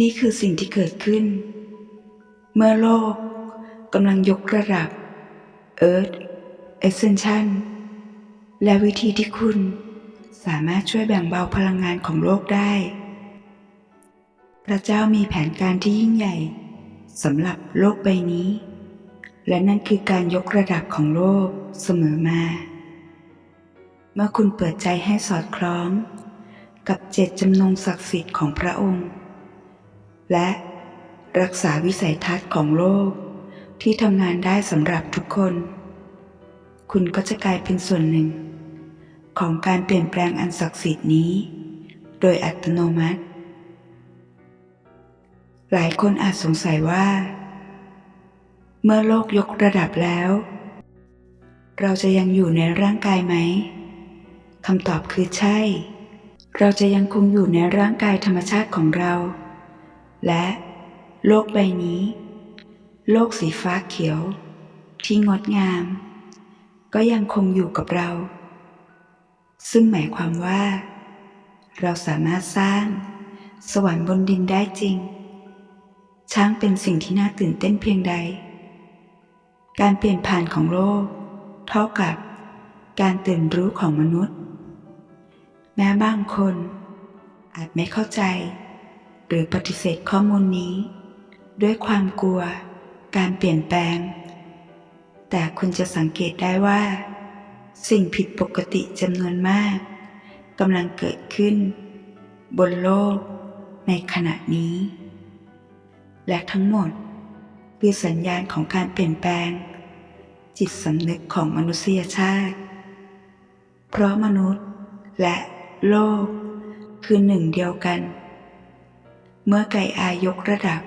นี่คือสิ่งที่เกิดขึ้น เมื่อโลกกำลังยกระดับ Earth Ascension และวิธีที่คุณสามารถช่วยแบ่งเบาพลังงานของโลกได้ พระเจ้ามีแผนการที่ยิ่งใหญ่สำหรับโลกใบนี้ และนั่นคือการยกระดับของโลกเสมอมา เมื่อคุณเปิดใจให้สอดคล้อง กับเจตจำนงศักดิ์สิทธิ์ของพระองค์ และรักษาวิสัยทัศน์ของโลกที่ทำงานได้สำหรับทุกคน คุณก็จะกลายเป็นส่วนหนึ่ง ของการเปลี่ยนแปลงอันศักดิ์สิทธิ์นี้ โดยอัตโนมัติ หลายคนอาจสงสัยว่า เมื่อโลกยกระดับแล้ว เราจะยังอยู่ในร่างกายไหมคำตอบคือใช่ เราจะยังคงอยู่ในร่างกายธรรมชาติของเรา และโลกใบนี้ โลกสีฟ้าเขียว ที่งดงาม ก็ยังคงอยู่กับเรา ซึ่งหมายความว่า เราสามารถสร้างสวรรค์บนดินได้จริงช่างเป็นสิ่งที่น่าตื่นเต้นเพียงใด การเปลี่ยนผ่านของโลก เท่ากับการตื่นรู้ของมนุษย์ แม้บางคนอาจไม่เข้าใจ หรือปฏิเสธข้อมูลนี้ ด้วยความกลัว การเปลี่ยนแปลง แต่คุณจะสังเกตได้ว่า สิ่งผิดปกติจำนวนมากกำลังเกิดขึ้น บนโลก ในขณะนี้ และทั้งหมดคือสัญญาณของการเปลี่ยนแปลง จิตสำนึกของมนุษยชาติ เพราะมนุษย์และโลกคือหนึ่งเดียวกัน เมื่อไก่อายกระดับ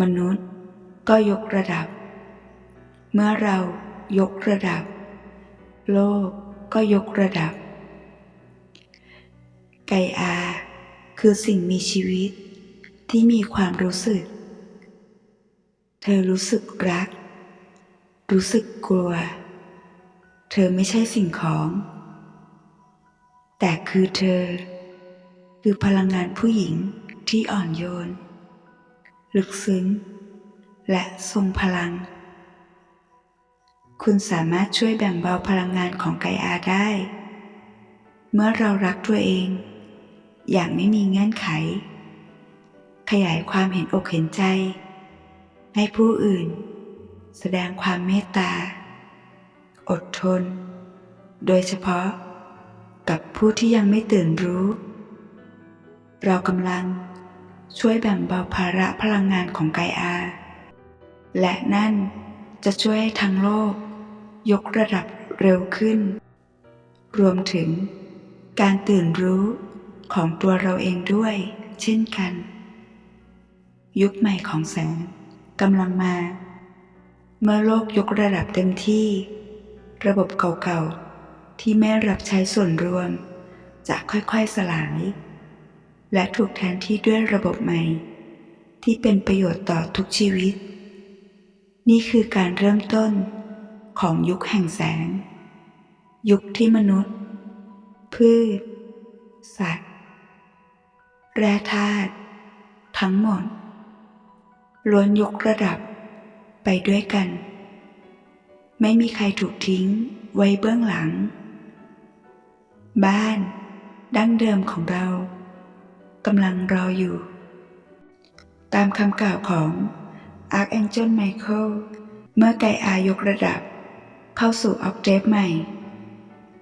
มนุษย์ก็ยกระดับ เมื่อเรายกระดับ โลกก็ยกระดับ ไก่อาคือสิ่งมีชีวิตที่มีความรู้สึก เธอรู้สึกรัก รู้สึกกลัว เธอไม่ใช่สิ่งของ แต่คือเธอ คือพลังงานผู้หญิง ที่อ่อนโยน ลึกซึ้ง และทรงพลัง คุณสามารถช่วยแบ่งเบาพลังงานของไกอาได้ เมื่อเรารักตัวเอง อย่างไม่มีเงื่อนไข ขยายความเห็นอกเห็นใจ ให้ผู้อื่น แสดงความเมตตา อดทน โดยเฉพาะกับผู้ที่ยังไม่ตื่นรู้ เรากำลัง ช่วยแบ่งเบาภาระพลังงานของไกอา และนั่นจะช่วยให้ทั้งโลก ยกระดับเร็วขึ้น รวมถึง การตื่นรู้ของตัวเราเองด้วย เช่นกัน ยุคใหม่ของแสงกำลังมา เมื่อโลกยกระดับเต็มที่ ระบบเก่าๆ ที่ไม่รับใช้ส่วนรวม จะค่อยๆสลาย และถูกแทนที่ด้วยระบบใหม่ ที่เป็นประโยชน์ต่อทุกชีวิต นี่คือการเริ่มต้นของยุคแห่งแสง ยุคที่มนุษย์ พืช สัตว์ แร่ธาตุทั้งหมดล้วนยกระดับไปด้วยกัน ไม่มีใครถูกทิ้งไว้เบื้องหลัง บ้าน ดั้งเดิมของเรา กำลังรออยู่ ตามคำกล่าวของ Archangel Michael เมื่อไกอายกระดับ เข้าสู่ออกเทปใหม่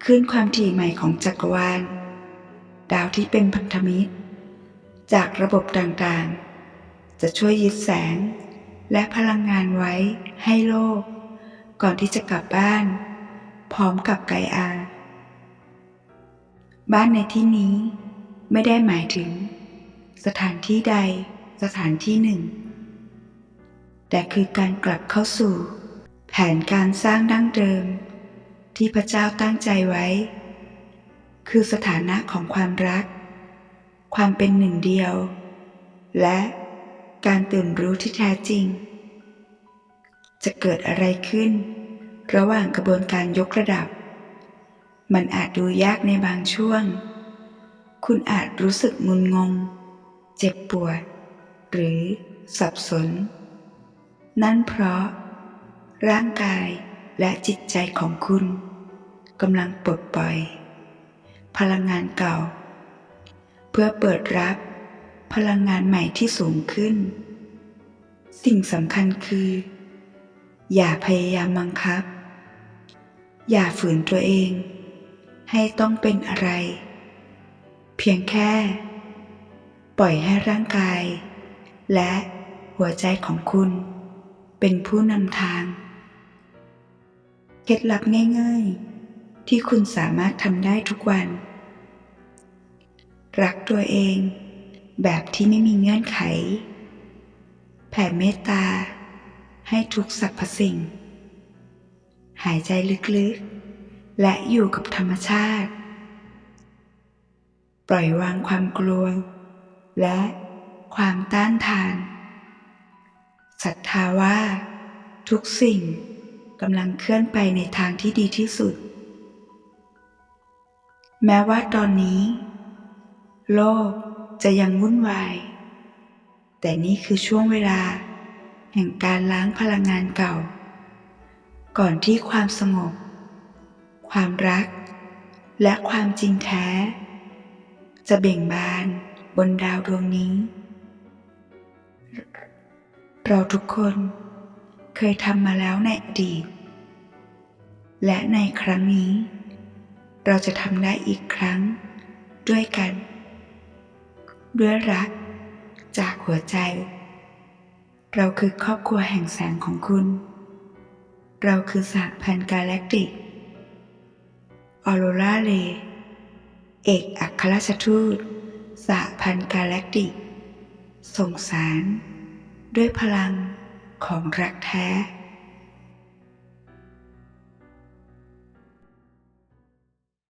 ขึ้นความถี่ใหม่ของจักรวาล ดาวที่เป็นพันธมิตร จากระบบต่างๆ จะช่วยยึดแสง และพลังงานไว้ให้โลก ก่อนที่จะกลับบ้าน พร้อมกับไกอา บ้านในที่นี้ ไม่ได้หมายถึง สถานที่ใดสถานที่หนึ่ง แต่คือการกลับเข้าสู่ แผนการสร้างดั้งเดิม ที่พระเจ้าตั้งใจไว้ คือสถานะของความรัก ความเป็นหนึ่งเดียว และการตื่นรู้ที่แท้จริง จะเกิดอะไรขึ้น ระหว่างกระบวนการยกระดับ มันอาจดูยากในบางช่วง คุณอาจรู้สึกงุนงง เจ็บปวด หรือสับสน นั่นเพราะ ร่างกายและจิตใจของคุณกำลังปลดปล่อย พลังงานเก่า เพื่อเปิดรับพลังงานใหม่ที่สูงขึ้น สิ่งสำคัญคือ อย่าพยายามบังคับ อย่าฝืนตัวเอง ให้ต้องเป็นอะไร เพียงแค่ ปล่อยให้ร่างกาย และหัวใจของคุณ เป็นผู้นำทาง เคล็ดลับง่ายๆ ที่คุณสามารถทำได้ทุกวัน รักตัวเองแบบที่ไม่มีเงื่อนไข แผ่เมตตา ให้ทุกสรรพสิ่ง หายใจลึกๆ และอยู่กับธรรมชาติ ปล่อยวางความกลัว และความต้านทานศรัทธาว่า ทุกสิ่งกำลังเคลื่อนไปในทางที่ดีที่สุด แม้ว่าตอนนี้ โลกจะยังวุ่นวาย แต่นี่คือช่วงเวลา แห่งการล้างพลังงานเก่า ก่อนที่ความสงบ ความรัก และความจริงแท้ จะเบ่งบานบนดาวดวงนี้ เราทุกคนเคยทำมาแล้วในอดีต และในครั้งนี้ เราจะทำได้อีกครั้งด้วยกัน ด้วยรักจากหัวใจ เราคือครอบครัวแห่งแสงของคุณ เราคือสหพันธ์กาแล็กติกออโรราเล เอกอัครราชทูตสหพันธ์กาแล็กติก ส่งสาร ด้วยพลังของรักแท้